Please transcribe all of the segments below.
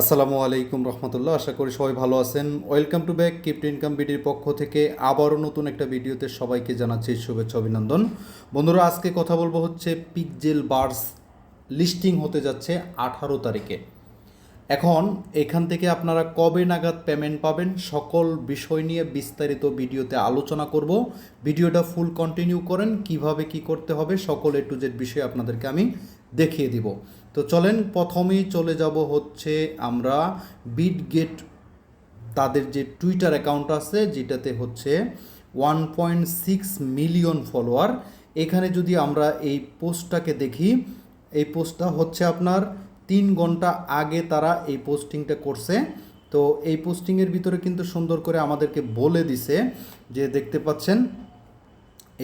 আসসালামু আলাইকুম রহমতুল্লাহ, আশা করি সবাই ভালো আছেন। Welcome to back keep income বিডির পক্ষ থেকে আবারও নতুন একটা ভিডিওতে সবাইকে জানাচ্ছি শুভেচ্ছা, অভিনন্দন। বন্ধুরা, আজকে কথা বলব হচ্ছে পিকজেল বার্স লিস্টিং হতে যাচ্ছে আঠারো তারিখে। এখন এখান থেকে আপনারা কবে নাগাদ পেমেন্ট পাবেন সকল বিষয় নিয়ে বিস্তারিত ভিডিওতে আলোচনা করব। ভিডিওটা ফুল কন্টিনিউ করেন, কীভাবে কি করতে হবে, সকল এ টু জেড বিষয়ে আপনাদেরকে আমি দেখিয়ে দিব। তো চলেন প্রথমেই চলে যাব হচ্ছে আমরা বিট গেট তাদের যে টুইটার অ্যাকাউন্ট আছে, যেটাতে হচ্ছে one point six million follower এখানে যদি আমরা এই পোস্টটাকে দেখি, এই পোস্টটা হচ্ছে আপনার তিন ঘণ্টা আগে তারা এই পোস্টিংটা করছে। তো এই পোস্টিংয়ের ভিতরে কিন্তু সুন্দর করে আমাদেরকে বলে দিছে যে দেখতে পাচ্ছেন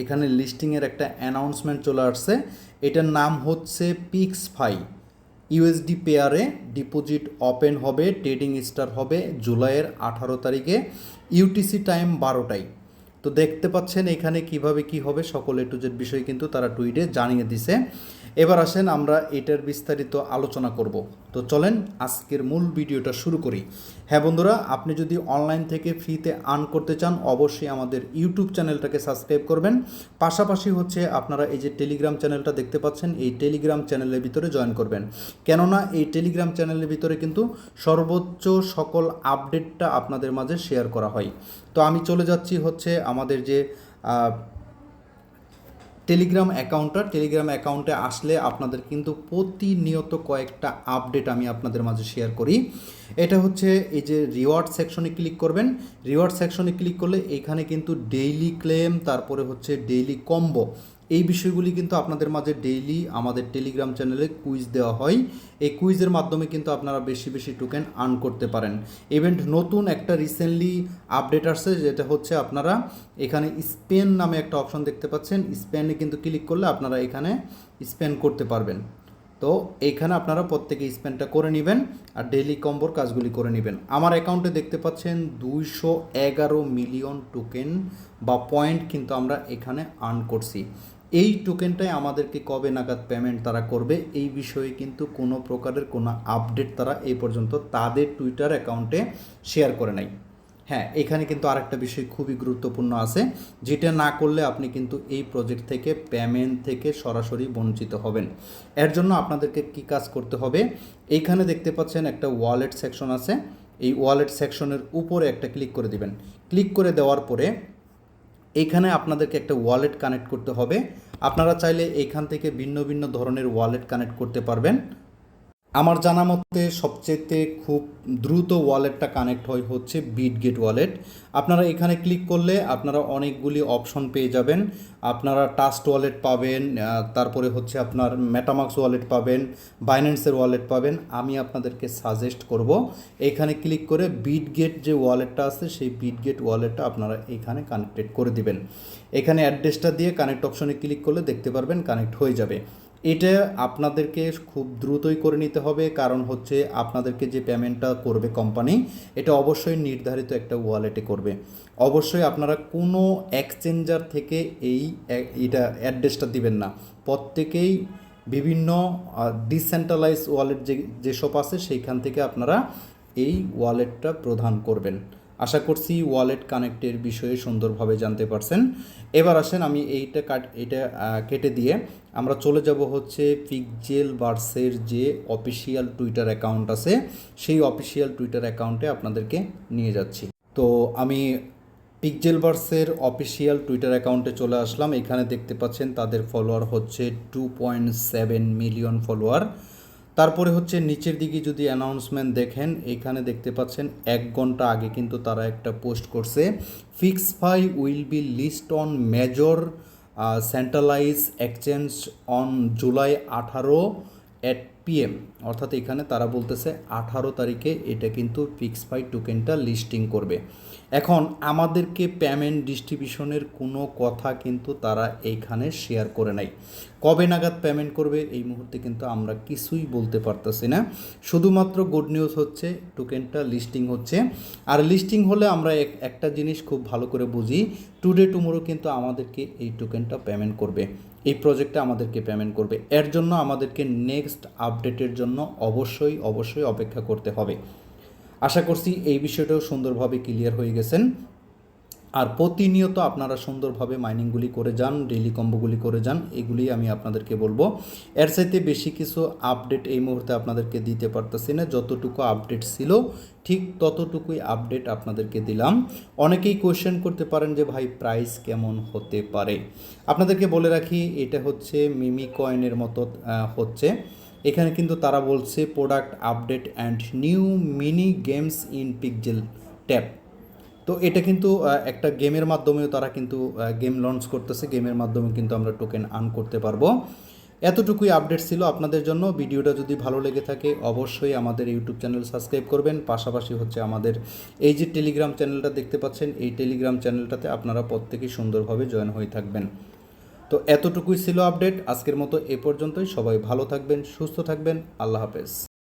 এখানে লিস্টিংয়ের একটা অ্যানাউন্সমেন্ট চলে আসছে। এটার নাম হচ্ছে পিক্স ফাই ইউএসডি পেয়ারে ডিপোজিট ওপেন হবে ট্রেডিং স্টার হবে জুলাইয়ের আঠারো তারিখে ইউটিসি টাইম বারোটায়। তো দেখতে পাচ্ছেন এখানে কীভাবে কি হবে, সকল এ টু জেড বিষয় কিন্তু তারা টুইটে জানিয়ে দিছে। এবার আসেন আমরা এটার বিস্তারিত আলোচনা করব। তো চলেন আজকের মূল ভিডিওটা শুরু করি। হ্যাঁ বন্ধুরা, আপনি যদি অনলাইন থেকে ফ্রিতে আর্ন করতে চান, অবশ্যই আমাদের ইউটিউব চ্যানেলটাকে সাবস্ক্রাইব করবেন। পাশাপাশি হচ্ছে আপনারা এই যে টেলিগ্রাম চ্যানেলটা দেখতে পাচ্ছেন, এই টেলিগ্রাম চ্যানেলের ভিতরে জয়েন করবেন। কেননা এই টেলিগ্রাম চ্যানেলের ভিতরে কিন্তু সর্বোচ্চ সকল আপডেটটা আপনাদের মাঝে শেয়ার করা হয়। তো আমি চলে যাচ্ছি হচ্ছে আমাদের যে টেলিগ্রাম অ্যাকাউন্টটা টেলিগ্রাম অ্যাকাউন্টে আসলে আপনাদের কিন্তু প্রতিনিয়ত কয়েকটা আপডেট আমি আপনাদের মাঝে শেয়ার করি। এটা হচ্ছে এই যে রিওয়ার্ড সেকশনে ক্লিক করবেন। রিওয়ার্ড সেকশনে ক্লিক করলে এখানে কিন্তু ডেইলি ক্লেম তারপরে হচ্ছে ডেইলি কম্বো এই বিষয়গুলি কিন্তু আপনাদের মাঝে ডেইলি আমাদের টেলিগ্রাম চ্যানেলে কুইজ দেওয়া হয়। এই কুইজের মাধ্যমে কিন্তু আপনারা বেশি বেশি টোকেন আর্ন করতে পারেন। ইভেন্ট নতুন একটা রিসেন্টলি আপডেট আসছে, যেটা হচ্ছে আপনারা এখানে স্পেন নামে একটা অপশন দেখতে পাচ্ছেন। স্পেনে কিন্তু ক্লিক করলে আপনারা এখানে স্পেন করতে পারবেন। তো এখানে আপনারা প্রত্যেকে স্পেনটা করে নেবেন আর ডেইলি কম্বোর কাজগুলি করে নেবেন। আমার অ্যাকাউন্টে দেখতে পাচ্ছেন দুইশো এগারো মিলিয়ন টোকেন বা পয়েন্ট কিন্তু আমরা এখানে আর্ন করছি। এই টোকেনটাই আমাদেরকে কবে নাগাদ পেমেন্ট তারা করবে, এই বিষয়ে কিন্তু কোনো প্রকারের কোনো আপডেট তারা এই পর্যন্ত তাদের টুইটার অ্যাকাউন্টে শেয়ার করে নাই। হ্যাঁ এখানে কিন্তু আরেকটা বিষয় খুবই গুরুত্বপূর্ণ আছে, যেটা না করলে আপনি কিন্তু এই প্রজেক্ট থেকে পেমেন্ট থেকে সরাসরি বঞ্চিত হবেন। এর জন্য আপনাদেরকে কি কাজ করতে হবে? এইখানে দেখতে পাচ্ছেন একটা ওয়ালেট সেকশন আছে, এই ওয়ালেট সেকশনের উপরে একটা ক্লিক করে দিবেন। ক্লিক করে দেওয়ার পরে এইখানে আপনাদেরকে একটা ওয়ালেট কানেক্ট করতে হবে। আপনারা চাইলে এখান থেকে ভিন্ন ভিন্ন ধরনের ওয়ালেট কানেক্ট করতে পারবেন। আমার জানা মতে সবচেয়ে খুব দ্রুত ওয়ালেটটা কানেক্ট হয় হচ্ছে বিটগেট ওয়ালেট আপনারা এখানে ক্লিক করলে আপনারা অনেকগুলি অপশন পেয়ে যাবেন। আপনারা টাস্ট ওয়ালেট পাবেন তারপরে হচ্ছে আপনার মেটামাক্স ওয়ালেট পাবেন বাইন্যান্সের ওয়ালেট পাবেন। আমি আপনাদেরকে সাজেস্ট করব, এখানে ক্লিক করে বিটগেট যে ওয়ালেটটা আছে, সেই বিটগেট ওয়ালেটটা আপনারা এখানে কানেক্টেড করে দিবেন। এখানে অ্যাড্রেসটা দিয়ে কানেক্ট অপশনে ক্লিক করলে দেখতে পারবেন কানেক্ট হয়ে যাবে। এটা আপনাদেরকে খুব দ্রুতই করে নিতে হবে, কারণ হচ্ছে আপনাদেরকে যে পেমেন্টটা করবে কোম্পানি এটা অবশ্যই নির্ধারিত একটা ওয়ালেটে করবে। অবশ্যই আপনারা কোনো এক্সচেঞ্জার থেকে এই এটা অ্যাড্রেসটা দিবেন না। প্রত্যেকেই বিভিন্ন ডিসেন্ট্রালাইজ ওয়ালেট যে, যেসব আছে, সেইখান থেকে আপনারা এই ওয়ালেটটা প্রদান করবেন। আশা করছি ওয়ালেট কানেক্টের বিষয়ে সুন্দরভাবে জানতে পারছেন। এবার আসেন আমি এইটা কাট এটা কেটে দিয়ে আমরা চলে যাব হচ্ছে পিকজেল বার্সের যে অফিসিয়াল টুইটার অ্যাকাউন্ট আছে, সেই অফিসিয়াল টুইটার অ্যাকাউন্টে আপনাদেরকে নিয়ে যাচ্ছি। তো আমি পিকজেল বার্সের অফিসিয়াল টুইটার অ্যাকাউন্টে চলে আসলাম। এখানে দেখতে পাচ্ছেন তাদের ফলোয়ার হচ্ছে two point seven million follower তারপরে হচ্ছে নিচের দিকে যদি অ্যানাউন্সমেন্ট দেখেন, এখানে দেখতে পাচ্ছেন এক ঘণ্টা আগে কিন্তু তারা একটা পোস্ট করছে Pix Fi will be list on major centralize exchange on July আঠারো এট পিএম অর্থাৎ এখানে তারা বলতেছে আঠারো তারিখে এটা কিন্তু ফিক্স ফাই টোকেনটা লিস্টিং করবে। এখন আমাদেরকে পেমেন্ট ডিস্ট্রিবিউশনের কোনো কথা কিন্তু তারা এইখানে শেয়ার করে নাই। কবে নাগাদ পেমেন্ট করবে এই মুহূর্তে কিন্তু আমরা কিছুই বলতে পারতেছি না। শুধুমাত্র গুড নিউজ হচ্ছে টোকেনটা লিস্টিং হচ্ছে। আর লিস্টিং হলে আমরা এক- একটা জিনিস খুব ভালো করে বুঝি টুডে টুমোরো কিন্তু আমাদেরকে এই টোকেনটা পেমেন্ট করবে। এই প্রজেক্টটা আমাদেরকে পেমেন্ট করবে। এর জন্য আমাদেরকে নেক্সট আপডেটের জন্য অবশ্যই অবশ্যই অপেক্ষা করতে হবে। আশা করছি এই বিষয়টাও সুন্দরভাবে ক্লিয়ার হয়ে গেছেন। আর প্রতিনিয়ত আপনারা সুন্দরভাবে মাইনিংগুলি করে যান, ডেইলি কম্বোগুলি করে যান এগুলি আমি আপনাদেরকে বলব। এর চাইতে বেশি কিছু আপডেট এই মুহূর্তে আপনাদেরকে দিতে পারতেছি না। যতটুকু আপডেট ছিল, ঠিক ততটুকুই আপডেট আপনাদেরকে দিলাম। অনেকেই কোয়েশ্চেন করতে পারেন যে, ভাই প্রাইস কেমন হতে পারে? আপনাদেরকে বলে রাখি, এটা হচ্ছে মিমি কয়েনের মতো হচ্ছে। এখানে কিন্তু তারা বলছে product update and new mini games in Pixel Tap তো এটা কিন্তু একটা গেমের মাধ্যমেও তারা কিন্তু গেম লঞ্চ করতেছে। গেমের মাধ্যমে কিন্তু আমরা টোকেন আর্ন করতে পারব। এতটুকুই আপডেট ছিল আপনাদের জন্য। ভিডিওটা যদি ভালো লেগে থাকে, অবশ্যই আমাদের ইউটিউব চ্যানেল সাবস্ক্রাইব করবেন। পাশাপাশি হচ্ছে আমাদের এই যে টেলিগ্রাম চ্যানেলটা দেখতে পাচ্ছেন, এই টেলিগ্রাম চ্যানেলটাতে আপনারা প্রত্যেকেই সুন্দরভাবে জয়েন হয়ে থাকবেন। তো এতটুকুই ছিল আপডেট। আজকের মতো এ পর্যন্তই। সবাই ভালো থাকবেন, সুস্থ থাকবেন। আল্লাহ হাফেজ।